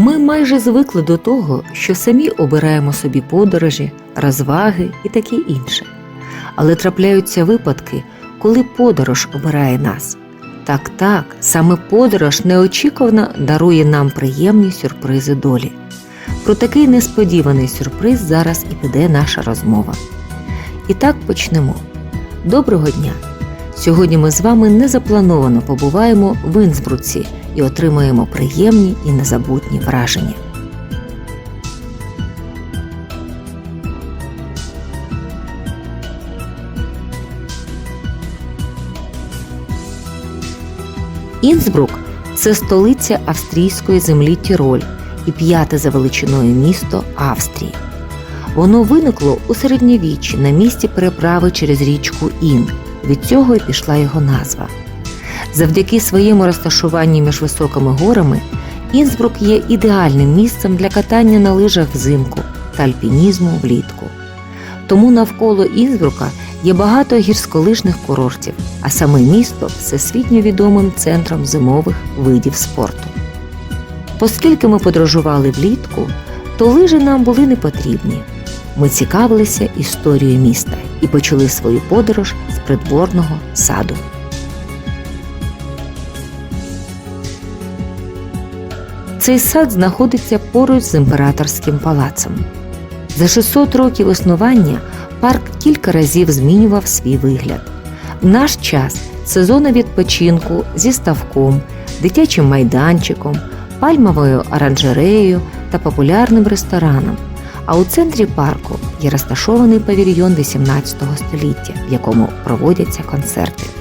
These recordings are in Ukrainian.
Ми майже звикли до того, що самі обираємо собі подорожі, розваги і таке інше. Але трапляються випадки, коли подорож обирає нас. Так, так, саме подорож неочікувано дарує нам приємні сюрпризи долі. Про такий несподіваний сюрприз зараз і піде наша розмова. І так почнемо. Доброго дня! Сьогодні ми з вами незаплановано побуваємо в Інсбруці і отримаємо приємні і незабутні враження. Інсбрук це столиця австрійської землі Тіроль і п'яте за величиною місто Австрії. Воно виникло у середньовіччі на місці переправи через річку Ін. Від цього і пішла його назва. Завдяки своєму розташуванню між високими горами Інсбрук є ідеальним місцем для катання на лижах взимку та альпінізму влітку. Тому навколо Інсбрука є багато гірськолижних курортів, а саме місто всесвітньо відомим центром зимових видів спорту. Оскільки ми подорожували влітку, то лижі нам були не потрібні. Ми цікавилися історією міста і почали свою подорож з придворного саду. Цей сад знаходиться поруч з імператорським палацем. За 600 років існування парк кілька разів змінював свій вигляд. В наш час це відпочинку зі ставком, дитячим майданчиком, пальмовою оранжереєю та популярним рестораном. А у центрі парку є розташований павільйон 18 століття, в якому проводяться концерти.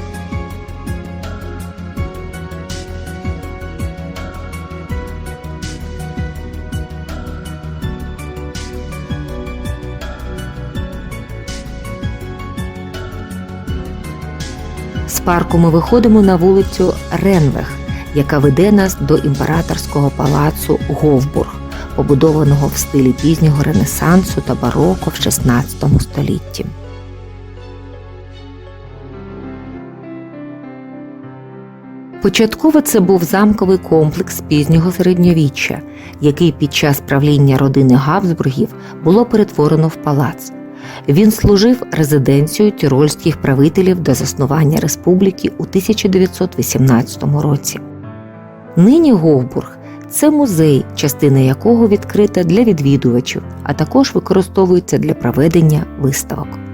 Парку ми виходимо на вулицю Ренвех, яка веде нас до імператорського палацу Говбург, побудованого в стилі пізнього Ренесансу та бароко в 16 столітті. Початково це був замковий комплекс пізнього середньовіччя, який під час правління родини Габсбургів було перетворено в палац. Він служив резиденцією тірольських правителів до заснування республіки у 1918 році. Нині Говбург це музей, частина якого відкрита для відвідувачів, а також використовується для проведення виставок.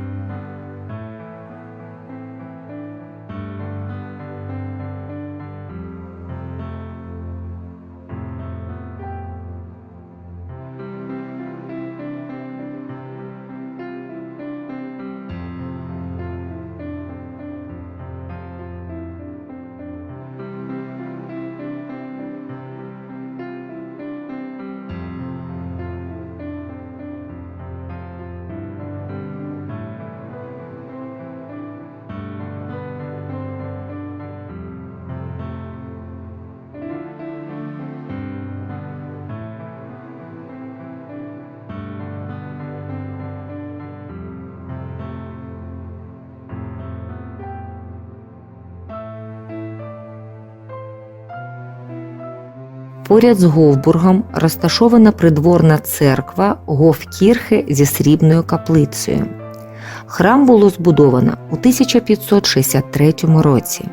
Поряд з Говбургом розташована придворна церква Говкірхе зі срібною каплицею. Храм було збудовано у 1563 році.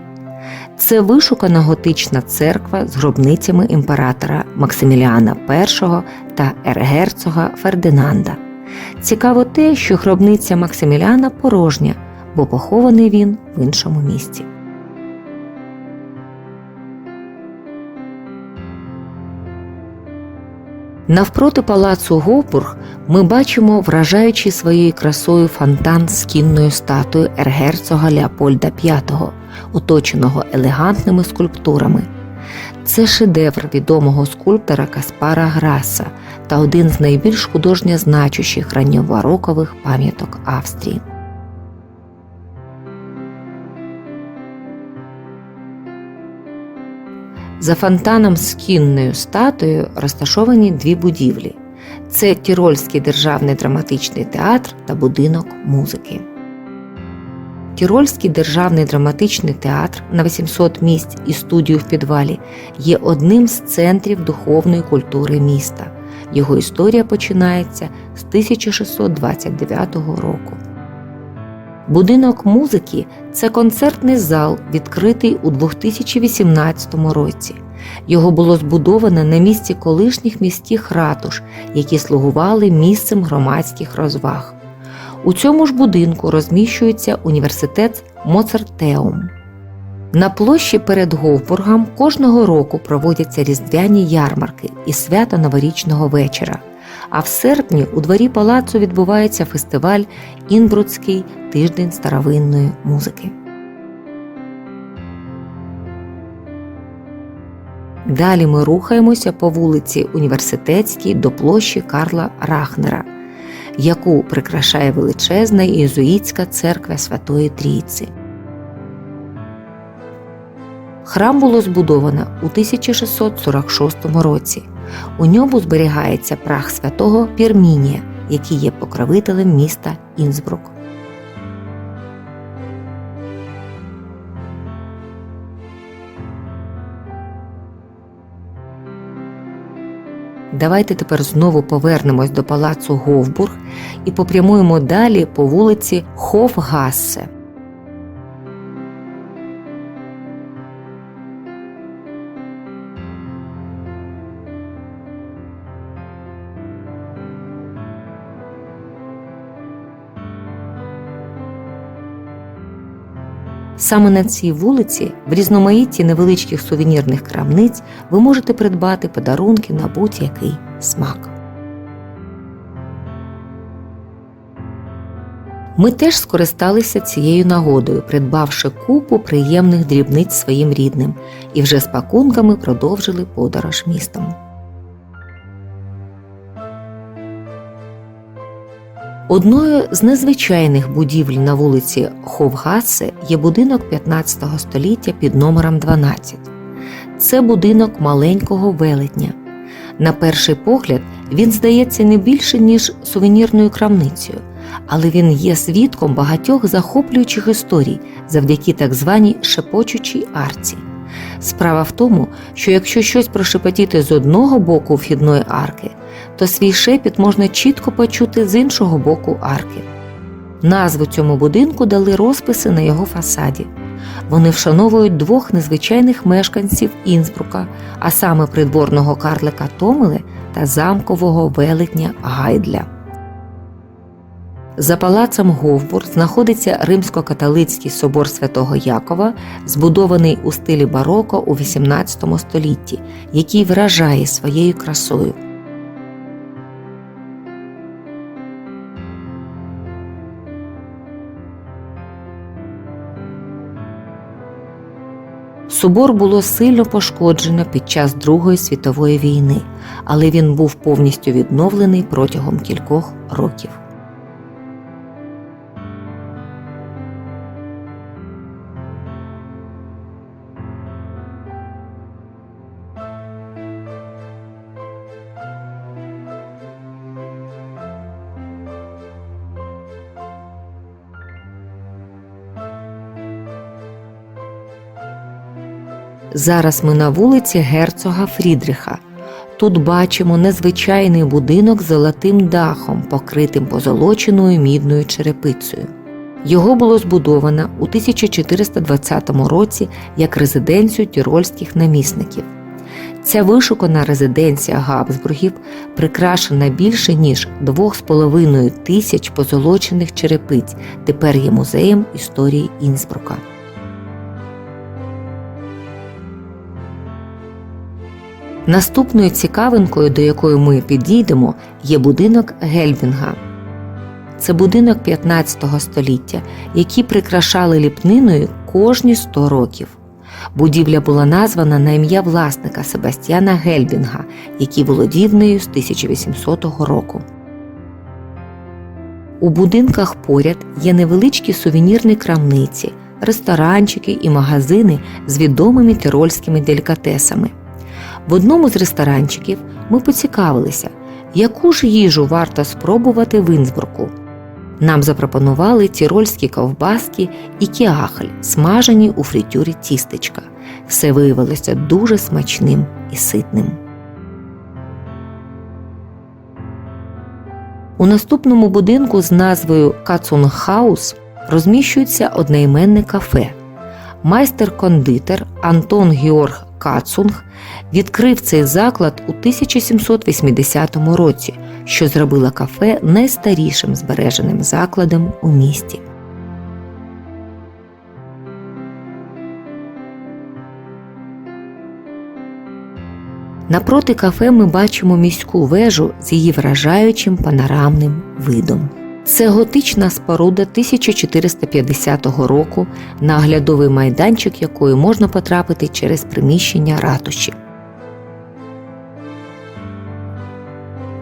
Це вишукана готична церква з гробницями імператора Максиміліана І та ергерцога Фердинанда. Цікаво те, що гробниця Максиміліана порожня, бо похований він в іншому місці. Навпроти палацу Говбург ми бачимо вражаючий своєю красою фонтан з кінною статуєю ергерцога Леопольда V, оточеного елегантними скульптурами. Це шедевр відомого скульптора Каспара Граса та один з найбільш художньо значущих ранньобарокових пам'яток Австрії. За фонтаном з кінною статуєю розташовані дві будівлі: це Тірольський державний драматичний театр та будинок музики. Тірольський державний драматичний театр на 800 місць і студію в підвалі є одним з центрів духовної культури міста. Його історія починається з 1629 року. Будинок музики це концертний зал, відкритий у 2018 році. Його було збудовано на місці колишніх міських ратуш, які слугували місцем громадських розваг. У цьому ж будинку розміщується університет Моцартеум. На площі перед Говбургом кожного року проводяться різдвяні ярмарки і свято новорічного вечора. А в серпні у дворі палацу відбувається фестиваль Інбрудський тиждень старовинної музики. Далі ми рухаємося по вулиці Університетській до площі Карла Рахнера, яку прикрашає величезна єзуїтська церква Святої Трійці. Храм було збудовано у 1646 році. У ньому зберігається прах святого Пірмінія, який є покровителем міста Інсбрук. Давайте тепер знову повернемось до палацу Говбург і попрямуємо далі по вулиці Хофгассе. Саме на цій вулиці, в різноманітті невеличких сувенірних крамниць, ви можете придбати подарунки на будь-який смак. Ми теж скористалися цією нагодою, придбавши купу приємних дрібниць своїм рідним, і вже з пакунками продовжили подорож містом. Одною з незвичайних будівель на вулиці Ховгасе є будинок 15 століття під номером 12. Це будинок маленького велетня. На перший погляд він здається не більше, ніж сувенірною крамницею, але він є свідком багатьох захоплюючих історій завдяки так званій шепочучій арці. Справа в тому, що якщо щось прошепотіти з одного боку вхідної арки, то свій шепіт можна чітко почути з іншого боку арки. Назву цьому будинку дали розписи на його фасаді. Вони вшановують двох незвичайних мешканців Інсбрука, а саме придворного карлика Томеле та замкового велетня Гайдля. За палацем Говбур знаходиться римсько-католицький собор святого Якова, збудований у стилі бароко у XVIII столітті, який вражає своєю красою. Собор було сильно пошкоджено під час Другої світової війни, але він був повністю відновлений протягом кількох років. Зараз ми на вулиці Герцога Фрідріха. Тут бачимо незвичайний будинок з золотим дахом, покритим позолоченою мідною черепицею. Його було збудовано у 1420 році як резиденцію тірольських намісників. Ця вишукана резиденція Габсбургів прикрашена більше ніж 2,5 тисяч позолочених черепиць. Тепер є музеєм історії Інсбрука. Наступною цікавинкою, до якої ми підійдемо, є будинок Гельбінга. Це будинок 15 століття, який прикрашали ліпниною кожні 100 років. Будівля була названа на ім'я власника Себастьяна Гельбінга, який володів нею з 1800 року. У будинках поряд є невеличкі сувенірні крамниці, ресторанчики і магазини з відомими тирольськими делікатесами. В одному з ресторанчиків ми поцікавилися, яку ж їжу варто спробувати в Інсбруку. Нам запропонували тірольські ковбаски і кіахель, смажені у фритюрі тістечка. Все виявилося дуже смачним і ситним. У наступному будинку з назвою Кацунгхаус розміщується одноіменне кафе. Майстер-кондитер Антон Георг Кацунг відкрив цей заклад у 1780 році, що зробило кафе найстарішим збереженим закладом у місті. Напроти кафе ми бачимо міську вежу з її вражаючим панорамним видом. Це готична споруда 1450 року, на оглядовий майданчик якої можна потрапити через приміщення ратуші.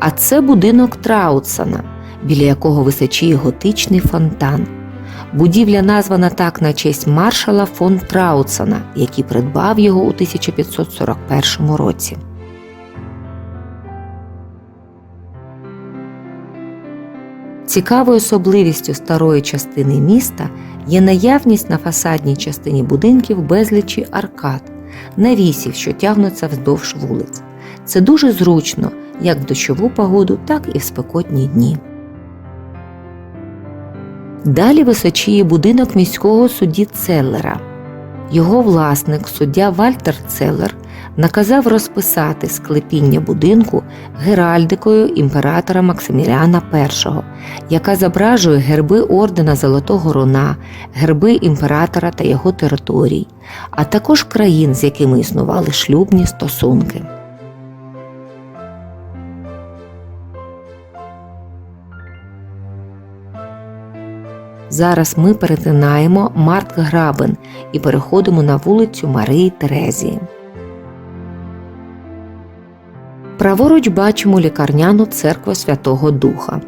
А це будинок Траутсона, біля якого височіє готичний фонтан. Будівля названа так на честь маршала фон Траутсона, який придбав його у 1541 році. Цікавою особливістю старої частини міста є наявність на фасадній частині будинків безлічі аркад, навісів, що тягнуться вздовж вулиць. Це дуже зручно як в дощову погоду, так і в спекотні дні. Далі височіє будинок міського судді Целлера. Його власник, суддя Вальтер Целлер, наказав розписати склепіння будинку геральдикою імператора Максиміліана І, яка зображує герби ордена Золотого Руна, герби імператора та його територій, а також країн, з якими існували шлюбні стосунки. Зараз ми перетинаємо Маркграбен і переходимо на вулицю Марії Терезії. Праворуч бачимо лікарняну церкву Святого Духа.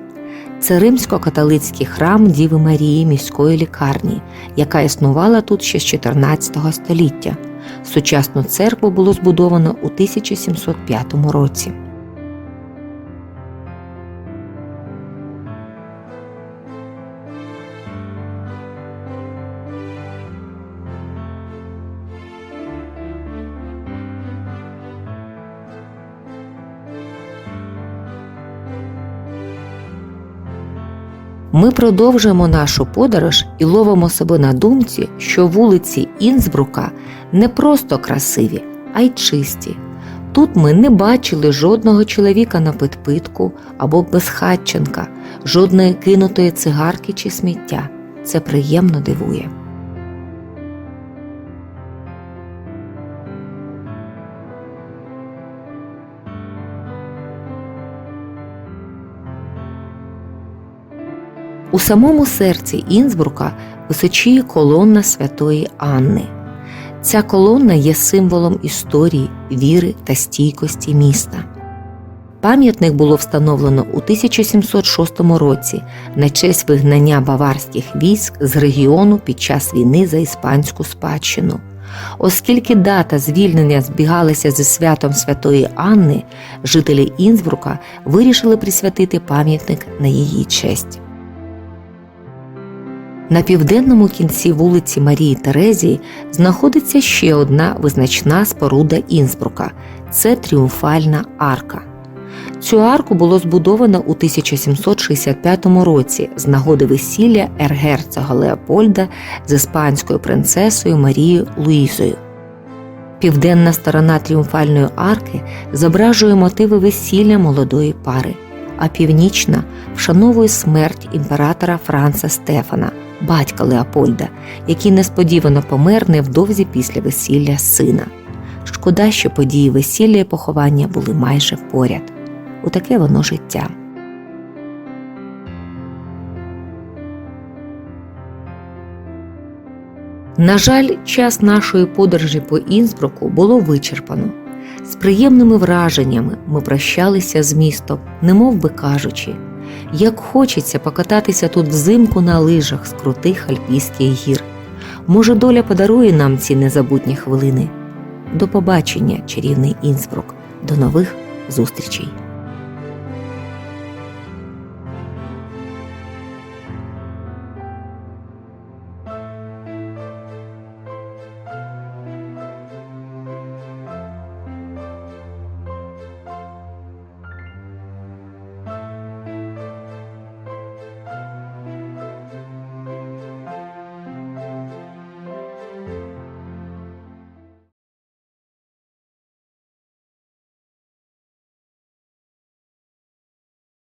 Це римсько-католицький храм Діви Марії міської лікарні, яка існувала тут ще з 14 століття. Сучасну церкву було збудовано у 1705 році. Ми продовжуємо нашу подорож і ловимо себе на думці, що вулиці Інсбрука не просто красиві, а й чисті. Тут ми не бачили жодного чоловіка на підпитку або безхатченка, жодної кинутої цигарки чи сміття. Це приємно дивує. У самому серці Інсбрука височіє колонна святої Анни. Ця колонна є символом історії, віри та стійкості міста. Пам'ятник було встановлено у 1706 році на честь вигнання баварських військ з регіону під час війни за іспанську спадщину. Оскільки дата звільнення збігалася зі святом Святої Анни, жителі Інсбрука вирішили присвятити пам'ятник на її честь. На південному кінці вулиці Марії Терезії знаходиться ще одна визначна споруда Інсбрука це тріумфальна арка. Цю арку було збудовано у 1765 році з нагоди весілля ергерцога Леопольда з іспанською принцесою Марією Луїзою. Південна сторона тріумфальної арки зображує мотиви весілля молодої пари, а північна вшановує смерть імператора Франца Стефана, батька Леопольда, який несподівано помер невдовзі після весілля сина. Шкода, що події весілля і поховання були майже поряд. Таке воно життя. На жаль, час нашої подорожі по Інсбруку було вичерпано. З приємними враженнями ми прощалися з містом, немов би кажучи, як хочеться покататися тут взимку на лижах з крутих альпійських гір. Може, доля подарує нам ці незабутні хвилини. До побачення, чарівний Інсбрук, до нових зустрічей!